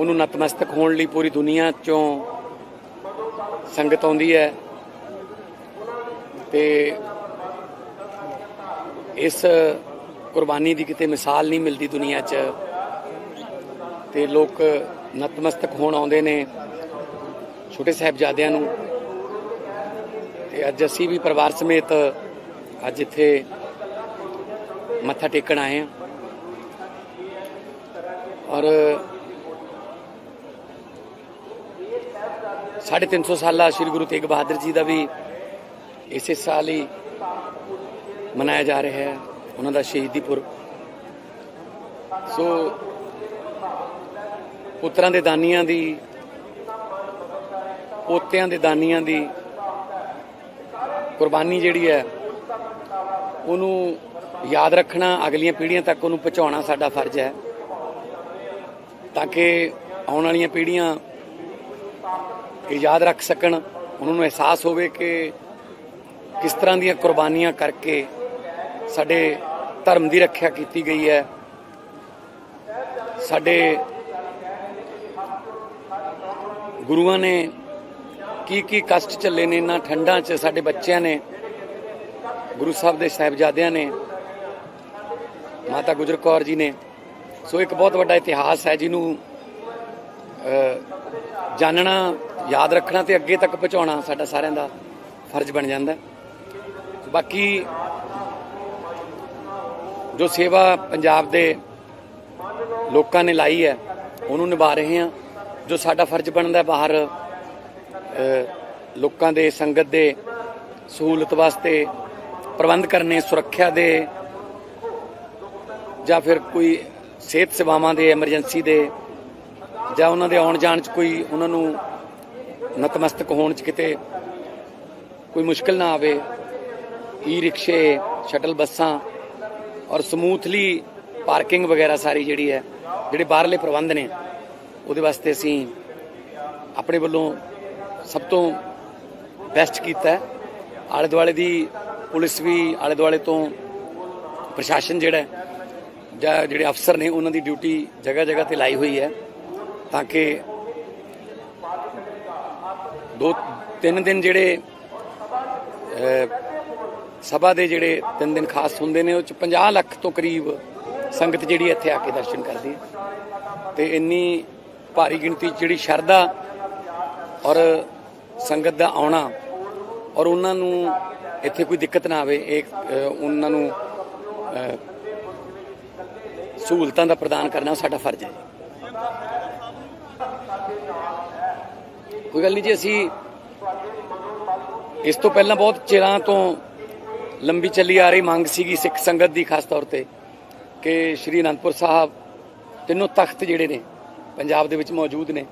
ਉਹਨੂੰ ਨਤਮਸਤਕ ਹੋਣ ਲਈ ਪੂਰੀ ਦੁਨੀਆ ਚੋਂ ਸੰਗਤ ਆਉਂਦੀ ਹੈ। ਤੇ ਇਸ ਕੁਰਬਾਨੀ ਦੀ ਕਿਤੇ ਮਿਸਾਲ ਨਹੀਂ ਮਿਲਦੀ ਦੁਨੀਆ 'ਚ। ਤੇ ਲੋਕ ਨਤਮਸਤਕ ਹੋਣ ਆਉਂਦੇ ਨੇ ਛੋਟੇ ਸਾਹਿਬਜ਼ਾਦਿਆਂ ਨੂੰ। ਤੇ ਅੱਜ ਅਸੀਂ ਵੀ ਪਰਿਵਾਰ ਸਮੇਤ ਅੱਜ ਇੱਥੇ ਮੱਥਾ ਟੇਕਣ ਆਏ ਹਾਂ। ਔਰ ਸਾਢੇ ਤਿੰਨ ਸੌ ਸਾਲਾ ਸ੍ਰੀ ਗੁਰੂ ਤੇਗ ਬਹਾਦਰ ਜੀ ਦਾ ਵੀ ਇਸੇ ਸਾਲ ਹੀ ਮਨਾਇਆ ਜਾ ਰਿਹਾ ਹੈ, ਉਹਨਾਂ ਦਾ ਸ਼ਹੀਦੀ ਪੁਰਬ। ਸੋ ਪੁੱਤਰਾਂ ਦੇ ਦਾਨੀਆਂ ਦੀ, ਪੋਤਿਆਂ ਦੇ ਦਾਨੀਆਂ ਦੀ ਕੁਰਬਾਨੀ ਜਿਹੜੀ ਹੈ, ਉਹਨੂੰ ਯਾਦ ਰੱਖਣਾ, ਅਗਲੀਆਂ ਪੀੜ੍ਹੀਆਂ ਤੱਕ ਉਹਨੂੰ ਪਹੁੰਚਾਉਣਾ ਸਾਡਾ ਫਰਜ਼ ਹੈ, ਤਾਂ ਕਿ ਆਉਣ ਵਾਲੀਆਂ ਪੀੜ੍ਹੀਆਂ ਇਹ ਯਾਦ ਰੱਖ ਸਕਣ, ਉਹਨਾਂ ਨੂੰ ਅਹਿਸਾਸ ਹੋਵੇ ਕਿ ਕਿਸ ਤਰ੍ਹਾਂ ਦੀਆਂ ਕੁਰਬਾਨੀਆਂ ਕਰਕੇ ਸਾਡੇ ਧਰਮ ਦੀ ਰੱਖਿਆ ਕੀਤੀ ਗਈ ਹੈ। ਸਾਡੇ ਗੁਰੂਆਂ ਨੇ ਕੀ ਕੀ ਕਸ਼ਟ ਝੱਲੇ ਨੇ, ਇਹਨਾਂ ਠੰਡਾਂ 'ਚ ਸਾਡੇ ਬੱਚਿਆਂ ਨੇ, ਗੁਰੂ ਸਾਹਿਬ ਦੇ ਸਾਹਿਬਜ਼ਾਦਿਆਂ ਨੇ, ਮਾਤਾ ਗੁਜਰ ਕੌਰ ਜੀ ਨੇ। ਸੋ ਇੱਕ ਬਹੁਤ ਵੱਡਾ ਇਤਿਹਾਸ ਹੈ ਜਿਹਨੂੰ ਜਾਣਨਾ ਯਾਦ ਰੱਖਣਾ ਤੇ ਅੱਗੇ ਤੱਕ ਪਹੁੰਚਾਉਣਾ ਸਾਡਾ ਸਾਰਿਆਂ ਦਾ ਫਰਜ਼ ਬਣ ਜਾਂਦਾ। ਬਾਕੀ ਜੋ ਸੇਵਾ ਪੰਜਾਬ ਦੇ ਲੋਕਾਂ ਨੇ ਲਾਈ ਹੈ, ਉਹਨੂੰ ਨਿਭਾ ਰਹੇ ਹਾਂ। ਜੋ ਸਾਡਾ ਫਰਜ਼ ਬਣਦਾ ਬਾਹਰ ਲੋਕਾਂ ਦੇ ਸੰਗਤ ਦੇ ਸਹੂਲਤ ਵਾਸਤੇ ਪ੍ਰਬੰਧ ਕਰਨੇ, ਸੁਰੱਖਿਆ ਦੇ ਜਾਂ ਫਿਰ ਕੋਈ ਸਿਹਤ ਸੇਵਾਵਾਂ ਦੇ, ਐਮਰਜੈਂਸੀ ਦੇ ਜਾਂ ਉਹਨਾਂ ਦੇ ਆਉਣ ਜਾਣ 'ਚ ਕੋਈ ਉਹਨਾਂ ਨੂੰ ਨਤਮਸਤਕ ਹੋਣ 'ਚ ਕਿਤੇ ਕੋਈ ਮੁਸ਼ਕਲ ਨਾ ਆਵੇ ਈ ਰਿਕਸ਼ੇ ਸ਼ਟਲ ਬੱਸਾਂ ਔਰ ਸਮੂਥਲੀ ਪਾਰਕਿੰਗ ਵਗੈਰਾ ਸਾਰੀ ਜਿਹੜੀ ਹੈ, ਜਿਹੜੇ ਬਾਹਰਲੇ ਪ੍ਰਬੰਧ ਨੇ, ਉਹਦੇ ਵਾਸਤੇ ਅਸੀਂ ਆਪਣੇ ਵੱਲੋਂ ਸਭ ਤੋਂ ਬੈਸਟ ਕੀਤਾ ਹੈ। ਆਲੇ ਦੁਆਲੇ ਦੀ ਪੁਲਿਸ ਵੀ ਆਲੇ ਦੁਆਲੇ ਤੋਂ ਪ੍ਰਸ਼ਾਸਨ ਜਿਹੜਾ ਜਾਂ ਜਿਹੜੇ ਅਫਸਰ ਨੇ, ਉਹਨਾਂ ਦੀ ਡਿਊਟੀ ਜਗ੍ਹਾ ਜਗ੍ਹਾ ਤੇ ਲਾਈ ਹੋਈ ਹੈ, ਤਾਂ ਕਿ ਦੋ, ਤਿੰਨ ਦਿਨ ਜਿਹੜੇ ਸਭਾ ਦੇ ਜਿਹੜੇ ਤਿੰਨ ਦਿਨ ਖਾਸ ਹੁੰਦੇ ਨੇ, ਉਹ ਚ 50 ਲੱਖ ਤੋਂ ਕਰੀਬ ਸੰਗਤ ਜਿਹੜੀ ਇੱਥੇ ਆ ਕੇ ਦਰਸ਼ਨ ਕਰਦੀ ਹੈ। ਤੇ ਇੰਨੀ ਭਾਰੀ ਗਿਣਤੀ 'ਚ ਜਿਹੜੀ ਸ਼ਰਧਾ ਔਰ ਸੰਗਤ ਦਾ ਆਉਣਾ ਔਰ ਉਹਨਾਂ ਨੂੰ ਇੱਥੇ ਕੋਈ ਦਿੱਕਤ ਨਾ ਆਵੇ, ਇਹ ਉਹਨਾਂ ਨੂੰ ਸਹੂਲਤਾਂ ਦਾ ਪ੍ਰਦਾਨ ਕਰਨਾ ਸਾਡਾ ਫਰਜ਼ ਹੈ। ਕੋਈ ਗੱਲ ਨਹੀਂ ਜੀ, ਅਸੀਂ ਇਸ ਤੋਂ ਪਹਿਲਾਂ ਬਹੁਤ ਚਿਰਾਂ ਤੋਂ ਲੰਬੀ ਚੱਲੀ ਆ ਰਹੀ ਮੰਗ ਸੀਗੀ ਸਿੱਖ ਸੰਗਤ ਦੀ, ਖਾਸ ਤੌਰ ਤੇ ਕਿ ਸ਼੍ਰੀ ਅਨੰਦਪੁਰ ਸਾਹਿਬ ਤਿੰਨੋਂ ਤਖਤ ਜਿਹੜੇ ਨੇ ਪੰਜਾਬ ਦੇ ਵਿੱਚ ਮੌਜੂਦ ਨੇ,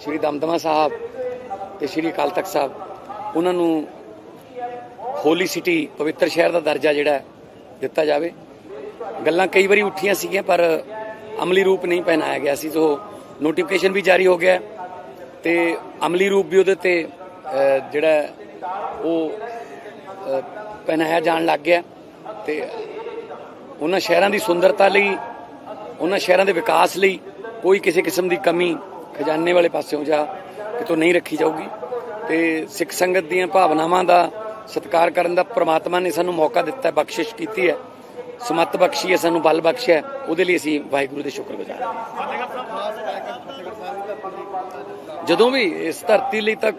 ਸ਼੍ਰੀ ਦਮਦਮਾ ਸਾਹਿਬ ਤੇ ਸ਼੍ਰੀ ਅਕਾਲ ਤਖਤ ਸਾਹਿਬ, ਉਹਨਾਂ ਨੂੰ ਹੋਲੀ ਸਿਟੀ, ਪਵਿੱਤਰ ਸ਼ਹਿਰ ਦਾ ਦਰਜਾ ਜਿਹੜਾ ਦਿੱਤਾ ਜਾਵੇ। ਗੱਲਾਂ ਕਈ ਵਾਰੀ ਉੱਠੀਆਂ ਸੀਗੀਆਂ, ਪਰ ਅਮਲੀ ਰੂਪ ਨਹੀਂ ਪਹਿਨਾਇਆ ਗਿਆ ਸੀ, ਸੋ ਨੋਟੀਫਿਕੇਸ਼ਨ ਵੀ ਜਾਰੀ ਹੋ ਗਿਆ ਤੇ ਅਮਲੀ ਰੂਪ ਵੀ ਉਹਦੇ ਤੇ ਜਿਹੜਾ ਉਹ ਪਹਿਨਾਇਆ ਜਾਣ ਲੱਗ ਗਿਆ। ਤੇ ਉਹਨਾਂ ਸ਼ਹਿਰਾਂ ਦੀ ਸੁੰਦਰਤਾ ਲਈ, ਉਹਨਾਂ ਸ਼ਹਿਰਾਂ ਦੇ ਵਿਕਾਸ ਲਈ ਕੋਈ ਕਿਸੇ ਕਿਸਮ ਦੀ ਕਮੀ ਖਜ਼ਾਨੇ ਵਾਲੇ ਪਾਸਿਓਂ ਜਾਂ ਕਿਤੋਂ ਨਹੀਂ ਰੱਖੀ ਜਾਊਗੀ। ਤੇ ਸਿੱਖ ਸੰਗਤ ਦੀਆਂ ਭਾਵਨਾਵਾਂ ਦਾ ਸਤਿਕਾਰ ਕਰਨ ਦਾ ਪ੍ਰਮਾਤਮਾ ਨੇ ਸਾਨੂੰ ਮੌਕਾ ਦਿੱਤਾ, ਬਖਸ਼ਿਸ਼ ਕੀਤੀ ਹੈ। ਸਮਤ ਬਖਸ਼ੀ ਹੈ, ਸਾਨੂੰ ਬਲ ਬਖਸ਼ਿਆ ਉਹਦੇ ਲਈ ਅਸੀਂ ਵਾਹਿਗੁਰੂ ਦੇ ਸ਼ੁਕਰਗੁਜ਼ਾਰ ਹਾਂ। ਜਦੋਂ ਵੀ ਇਸ ਧਰਤੀ ਲਈ ਤਾਂ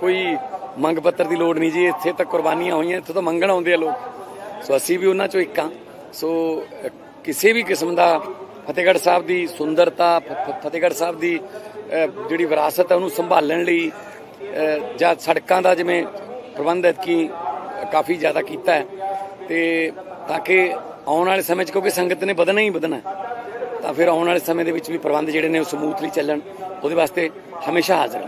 ਕੋਈ ਮੰਗ ਪੱਤਰ ਦੀ ਲੋੜ ਨਹੀਂ ਜੀ, ਇੱਥੇ ਤਾਂ ਕੁਰਬਾਨੀਆਂ ਹੋਈਆਂ, ਇੱਥੇ ਤਾਂ ਮੰਗਣ ਆਉਂਦੇ ਆ ਲੋਕ। ਸੋ ਅਸੀਂ ਵੀ ਉਹਨਾਂ ਚੋਂ ਇੱਕ ਹਾਂ। ਸੋ ਕਿਸੇ ਵੀ ਕਿਸਮ ਦਾ ਫਤਿਹਗੜ੍ਹ ਸਾਹਿਬ ਦੀ ਸੁੰਦਰਤਾ, ਫ- ਫ- ਫਤਿਹਗੜ੍ਹ ਸਾਹਿਬ ਦੀ ਜਿਹੜੀ ਵਿਰਾਸਤ ਹੈ, ਉਹਨੂੰ ਸੰਭਾਲਣ ਲਈ ਜਾਂ ਸੜਕਾਂ ਦਾ ਜਿਵੇਂ ਪ੍ਰਬੰਧ ਕੀ ਕਾਫੀ ਜ਼ਿਆਦਾ ਕੀਤਾ ਹੈ, ਤੇ ਤਾਂ ਕਿ ਆਉਣ ਵਾਲੇ ਸਮੇਂ 'ਚ ਕਿਉਂਕਿ ਸੰਗਤ ਨੇ ਵਧਣਾ ਹੀ ਵਧਣਾ। ਤਾਂ ਫਿਰ ਆਉਣ ਵਾਲੇ ਸਮੇਂ ਦੇ ਵਿੱਚ ਵੀ ਪ੍ਰਬੰਧ ਜਿਹੜੇ ਨੇ ਉਹ ਸਮੂਥਲੀ ਚੱਲਣ। ਉਹਦੇ ਵਾਸਤੇ ਹਮੇਸ਼ਾ ਹਾਜ਼ਰ ਹਾਂ